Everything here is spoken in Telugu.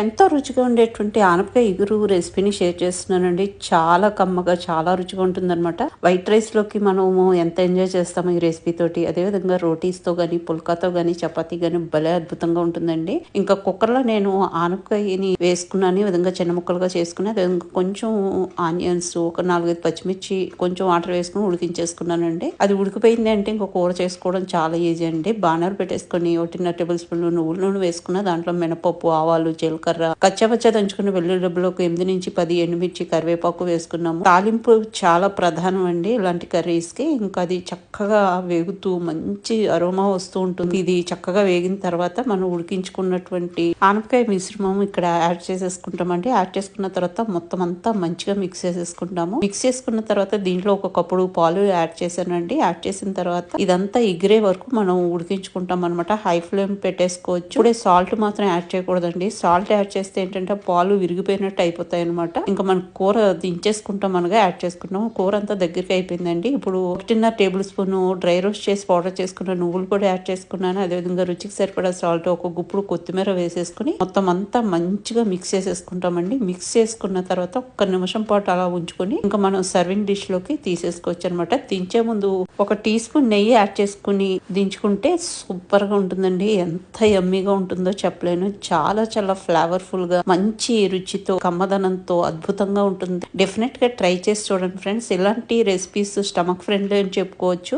ఎంతో రుచిగా ఉండేటువంటి ఆనపకాయ ఇగురు రెసిపీని షేర్ చేస్తున్నానండి. చాలా కమ్మగా చాలా రుచిగా ఉంటుందన్నమాట. వైట్ రైస్లోకి మనము ఎంత ఎంజాయ్ చేస్తామో ఈ రెసిపీ తోటి. అదేవిధంగా రోటీస్తో కానీ పుల్కాతో కానీ చపాతీ కానీ భలే అద్భుతంగా ఉంటుందండి. ఇంకా కుక్కర్లో నేను ఆనపకాయని వేసుకున్నాను. ఈ విధంగా చిన్న ముక్కలుగా చేసుకుని అదేవిధంగా కొంచెం ఆనియన్స్ ఒక నాలుగైదు పచ్చిమిర్చి కొంచెం వాటర్ వేసుకుని ఉడికించేసుకున్నానండి. అది ఉడికిపోయింది అంటే ఇంకో కూర చేసుకోవడం చాలా ఈజీ అండి. బాణాలు పెట్టేసుకొని ఒకటిన్నర టేబుల్ స్పూన్లు నువ్వుల నూనె వేసుకున్న దాంట్లో మినపప్పు ఆవాలు జీలకర్ర కచ్చపచ్చ దంచుకున్న వెల్లుల్లి డబ్బులకు ఎనిమిది నుంచి పది ఎండుమిర్చి కరివేపాకు వేసుకున్నాము. తాలింపు చాలా ప్రధానం అండి ఇలాంటి కర్రీస్కి ఇంకా అది చక్కగా వేగుతూ మంచి అరోమా వస్తూ ఉంటుంది. ఇది చక్కగా వేగిన తర్వాత మనం ఉడికించుకున్నటువంటి ఆనపకాయ మిశ్రమం ఇక్కడ యాడ్ చేసేసుకుంటామండి. యాడ్ చేసుకున్న తర్వాత మొత్తం అంతా మంచిగా మిక్స్ చేసేసుకుంటాము. మిక్స్ చేసుకున్న తర్వాత దీంట్లో ఒక కప్పుడు పాలు యాడ్ చేశానండి. యాడ్ చేసిన తర్వాత ఇదంతా ఎగిరే వరకు మనం ఉడికించుకుంటాం అనమాట హై ఫ్లేమ్ పెట్టేసుకోవచ్చు. ఇప్పుడే సాల్ట్ మాత్రం యాడ్ చేయకూడదండి. సాల్ట్ యాడ్ చేస్తే ఏంటంటే పాలు విరిగిపోయినట్టు అయిపోతాయి అనమాట ఇంకా మనం కూర దించేసుకుంటాం అనగా యాడ్ చేసుకుంటాం. కూర అంతా దగ్గరికి అయిపోయిందండి. ఇప్పుడు ఒకటిన్నర టేబుల్ స్పూన్ డ్రై రోస్ట్ చేసి పౌడర్ చేసుకున్న నువ్వులు కూడా యాడ్ చేసుకున్నాను. అదేవిధంగా రుచికి సరిపడా సాల్ట్ ఒక గుప్పుడు కొత్తిమీర వేసేసుకుని మొత్తం అంతా మంచిగా మిక్స్ చేసేసుకుంటామండి. మిక్స్ చేసుకున్న తర్వాత ఒక్క నిమిషం పాటు అలా ఉంచుకొని ఇంకా మనం సర్వింగ్ డిష్లోకి తీసేసుకోవచ్చు అనమాట దించే ముందు ఒక టీ స్పూన్ నెయ్యి యాడ్ చేసుకుని దించుకుంటే సూపర్గా ఉంటుందండి. ఎంత ఎమ్మీగా ఉంటుందో చెప్పలేను. చాలా చాలా ఫ్లేవర్ఫుల్గా మంచి రుచితో కమ్మదనంతో అద్భుతంగా ఉంటుంది. డెఫినెట్గా ట్రై చేసి చూడండి ఫ్రెండ్స్ ఇలాంటి రెసిపీస్ స్టమక్ ఫ్రెండ్లీ అని చెప్పుకోవచ్చు.